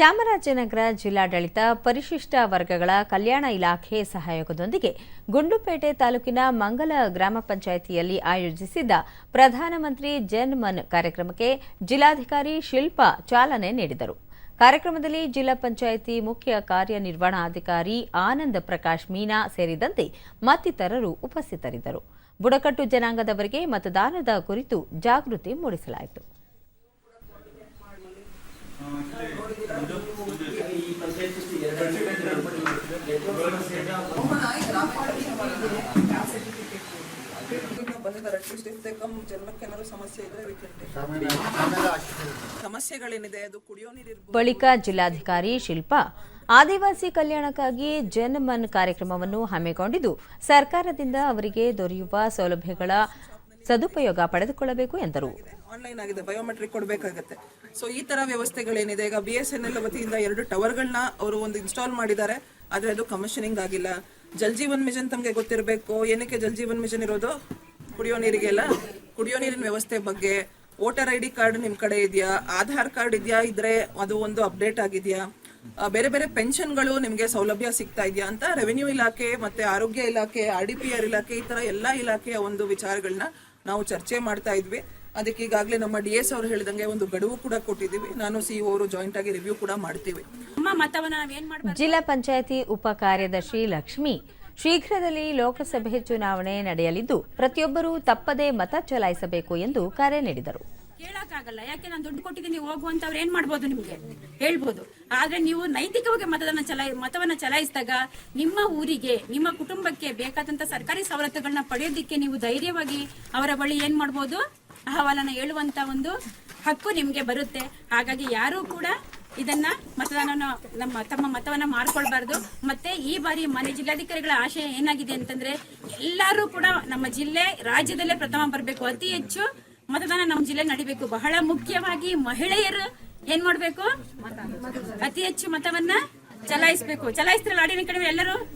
ಚಾಮರಾಜನಗರ ಜಿಲ್ಲಾಡಳಿತ ಪರಿಶಿಷ್ಟ ವರ್ಗಗಳ ಕಲ್ಯಾಣ ಇಲಾಖೆ ಸಹಯೋಗದೊಂದಿಗೆ ಗುಂಡುಪೇಟೆ ತಾಲೂಕಿನ ಮಂಗಲ ಗ್ರಾಮ ಪಂಚಾಯಿತಿಯಲ್ಲಿ ಆಯೋಜಿಸಿದ್ದ ಪ್ರಧಾನಮಂತ್ರಿ ಜನ್ ಮನ್ ಕಾರ್ಯಕ್ರಮಕ್ಕೆ ಜಿಲ್ಲಾಧಿಕಾರಿ ಶಿಲ್ಪಾ ಚಾಲನೆ ನೀಡಿದರು. ಕಾರ್ಯಕ್ರಮದಲ್ಲಿ ಜಿಲ್ಲಾ ಪಂಚಾಯಿತಿ ಮುಖ್ಯ ಕಾರ್ಯನಿರ್ವಹಣಾಧಿಕಾರಿ ಆನಂದ ಪ್ರಕಾಶ್ ಮೀನಾ ಸೇರಿದಂತೆ ಮತ್ತಿತರರು ಉಪಸ್ಥಿತರಿದ್ದರು. ಬುಡಕಟ್ಟು ಜನಾಂಗದವರಿಗೆ ಮತದಾನದ ಕುರಿತು ಜಾಗೃತಿ ಮೂಡಿಸಲಾಯಿತು. ಬಳಿಕ ಜಿಲ್ಲಾಧಿಕಾರಿ ಶಿಲ್ಪಾ ಆದಿವಾಸಿ ಕಲ್ಯಾಣಕ್ಕಾಗಿ ಜನ್ಮನ್ ಕಾರ್ಯಕ್ರಮವನ್ನು ಹಮ್ಮಿಕೊಂಡಿದ್ದು ಸರ್ಕಾರದಿಂದ ಅವರಿಗೆ ದೊರೆಯುವ ಸೌಲಭ್ಯಗಳ ಸದುಪಯೋಗ ಪಡೆದುಕೊಳ್ಳಬೇಕು ಎಂದರು. ಆನ್ಲೈನ್ ಆಗಿದೆ ಬಯೋಮೆಟ್ರಿಕ್ ಕೊಡಬೇಕಾಗತ್ತೆ. ಸೊ ಈ ತರ ವ್ಯವಸ್ಥೆಗಳೇನಿದೆ, ಈಗ ಬಿ ಎಸ್ ಎನ್ ಎಲ್ ವತಿಯಿಂದ ಎರಡು ಟವರ್ಗಳನ್ನ ಅವರು ಒಂದು ಇನ್ಸ್ಟಾಲ್ ಮಾಡಿದ್ದಾರೆ, ಆದ್ರೆ ಅದು ಕಮಿಷನಿಂಗ್ ಆಗಿಲ್ಲ. ಜಲ್ ಜೀವನ್ ಮಿಷನ್ ತಮಗೆ ಗೊತ್ತಿರಬೇಕು, ಏನಕ್ಕೆ ಜಲ್ ಜೀವನ್ ಮಿಷನ್ ಇರೋದು? ಕುಡಿಯೋ ನೀರಿಗೆಲ್ಲ ಕುಡಿಯೋ ನೀರಿನ ವ್ಯವಸ್ಥೆ ಬಗ್ಗೆ, ವೋಟರ್ ಐ ಡಿ ಕಾರ್ಡ್ ನಿಮ್ ಕಡೆ ಇದೆಯಾ? ಆಧಾರ್ ಕಾರ್ಡ್ ಇದೆಯಾ? ಇದ್ರೆ ಅದು ಒಂದು ಅಪ್ಡೇಟ್ ಆಗಿದೆಯಾ? ಬೇರೆ ಬೇರೆ ಪೆನ್ಷನ್ಗಳು ನಿಮಗೆ ಸೌಲಭ್ಯ ಸಿಗ್ತಾ ಇದೆಯಾ ಅಂತ ರೆವೆನ್ಯೂ ಇಲಾಖೆ ಮತ್ತೆ ಆರೋಗ್ಯ ಇಲಾಖೆ ಆರ್ ಡಿ ಪಿ ಆರ್ ಇಲಾಖೆ ಈ ತರ ಎಲ್ಲಾ ಇಲಾಖೆಯ ಒಂದು ವಿಚಾರಗಳನ್ನ ನಾವು ಚರ್ಚೆ ಮಾಡ್ತಾ ಇದ್ವಿ. ಅದಕ್ಕೆ ಈಗಾಗಲೇ ನಮ್ಮ ಡಿ ಎಸ್ ಅವರು ಹೇಳಿದಂಗೆ ಒಂದು ಗಡುವು ಕೂಡ ಕೊಟ್ಟಿದ್ದೀವಿ. ನಾನು ಸಿ ಅವರು ಜಾಯಿಂಟ್ ಆಗಿ ರಿವ್ಯೂ ಕೂಡ ಮಾಡ್ತೀವಿ. ಜಿಲ್ಲಾ ಪಂಚಾಯತಿ ಉಪ ಕಾರ್ಯದರ್ಶಿ ಲಕ್ಷ್ಮಿ ಶೀಘ್ರದಲ್ಲಿ ಲೋಕಸಭೆ ಚುನಾವಣೆ ನಡೆಯಲಿದ್ದು ಪ್ರತಿಯೊಬ್ಬರೂ ತಪ್ಪದೇ ಮತ ಚಲಾಯಿಸಬೇಕು ಎಂದು ಕರೆ ನೀಡಿದರು. ಕೇಳಕ್ಕಾಗಲ್ಲ. ಯಾಕೆ ನಾನು ದುಡ್ಡು ಕೊಟ್ಟಿದ್ದೀನಿ ಹೋಗು ಅಂತ ಅವ್ರು ಏನ್ ಮಾಡ್ಬೋದು ನಿಮ್ಗೆ? ಹೇಳ್ಬೋದು. ಆದ್ರೆ ನೀವು ನೈತಿಕವಾಗಿ ಮತದಾನ ಚಲಾಯಿ ಮತವನ್ನ ಚಲಾಯಿಸಿದಾಗ ನಿಮ್ಮ ಊರಿಗೆ, ನಿಮ್ಮ ಕುಟುಂಬಕ್ಕೆ ಬೇಕಾದಂತ ಸರ್ಕಾರಿ ಸವಲತ್ತುಗಳನ್ನ ಪಡೆಯೋದಿಕ್ಕೆ ನೀವು ಧೈರ್ಯವಾಗಿ ಅವರ ಬಳಿ ಏನ್ ಮಾಡ್ಬೋದು? ಅಹವಾಲನ್ನ ಹೇಳುವಂತ ಒಂದು ಹಕ್ಕು ನಿಮ್ಗೆ ಬರುತ್ತೆ. ಹಾಗಾಗಿ ಯಾರು ಕೂಡ ಇದನ್ನ ಮತದಾನ ನಮ್ಮ ತಮ್ಮ ಮತವನ್ನ ಮಾಡ್ಕೊಳ್ಬಾರ್ದು. ಮತ್ತೆ ಈ ಬಾರಿ ಮನೆ ಜಿಲ್ಲಾಧಿಕಾರಿಗಳ ಆಶಯ ಏನಾಗಿದೆ ಅಂತಂದ್ರೆ ಎಲ್ಲರೂ ಕೂಡ ನಮ್ಮ ಜಿಲ್ಲೆ, ರಾಜ್ಯದಲ್ಲೇ ಪ್ರಥಮ ಬರಬೇಕು. ಅತಿ ಹೆಚ್ಚು ಮತದಾನ ನಮ್ಮ ಜಿಲ್ಲೆ ನಡಿಬೇಕು. ಬಹಳ ಮುಖ್ಯವಾಗಿ ಮಹಿಳೆಯರು ಏನ್ ಮಾಡ್ಬೇಕು? ಅತಿ ಹೆಚ್ಚು ಮತವನ್ನ ಚಲಾಯಿಸಬೇಕು. ಚಲಾಯಿಸ್ತಿರಲ್ಲ ಆಡಿನ ಕಡಿಮೆ ಎಲ್ಲರೂ?